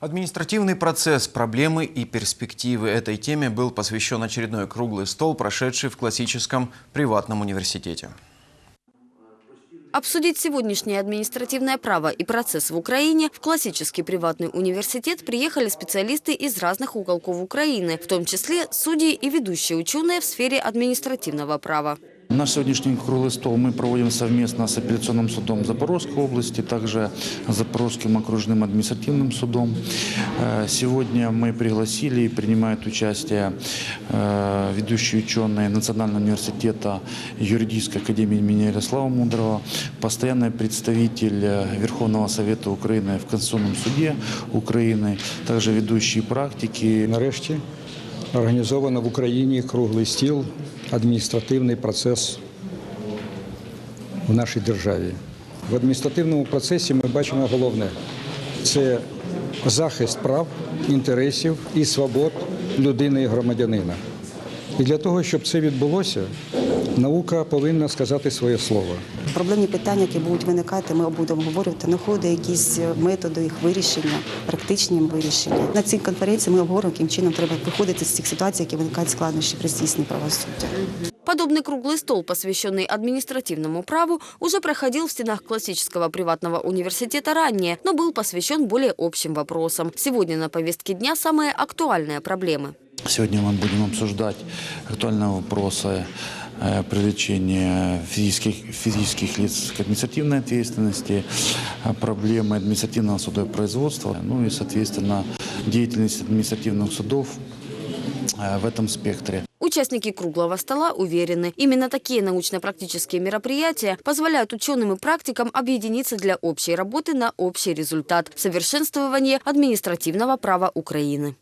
Административный процесс, проблемы и перспективы этой теме был посвящен очередной круглый стол, прошедший в классическом приватном университете. Обсудить сегодняшнее административное право и процесс в Украине в классический приватный университет приехали специалисты из разных уголков Украины, в том числе судьи и ведущие ученые в сфере административного права. Наш сегодняшний круглый стол мы проводим совместно с апелляционным судом Запорожской области, также с Запорожским окружным административным судом. Э, Сегодня мы пригласили и принимают участие э, ведущие ученые Национального университета юридической академии имени Ярослава Мудрого, постоянный представитель э, Верховного Совета Украины в Конституционном суде Украины, также ведущие практики, Нарешті організовано в Україні круглий стіл, адміністративний процес в нашій державі. В адміністративному процесі ми бачимо головне це захист прав, інтересів і свобод людини і громадянина. І для того, щоб це відбулося, наука повинна сказати своє слово. Проблемні питання, які будуть виникати, ми будемо обговорювати, знаходити якісь методи їх вирішення, практичні їм вирішення. На цій конференції ми обговоримо, яким чином треба виходити з цих ситуацій, які виникають складнощі при здійсненні правосуддя. Подобный круглый стол, посвященный административному праву, уже проходил в стенах классического приватного университета ранее, но был посвящен более общим вопросам. Сегодня на повестке дня самые актуальные проблемы. Сегодня мы будем обсуждать актуальные вопросы э, привлечения физических, физических лиц к административной ответственности, э, проблемы административного судопроизводства, ну и, соответственно, деятельность административных судов э, в этом спектре. Участники круглого стола уверены, именно такие научно-практические мероприятия позволяют ученым и практикам объединиться для общей работы на общий результат – совершенствование административного права Украины.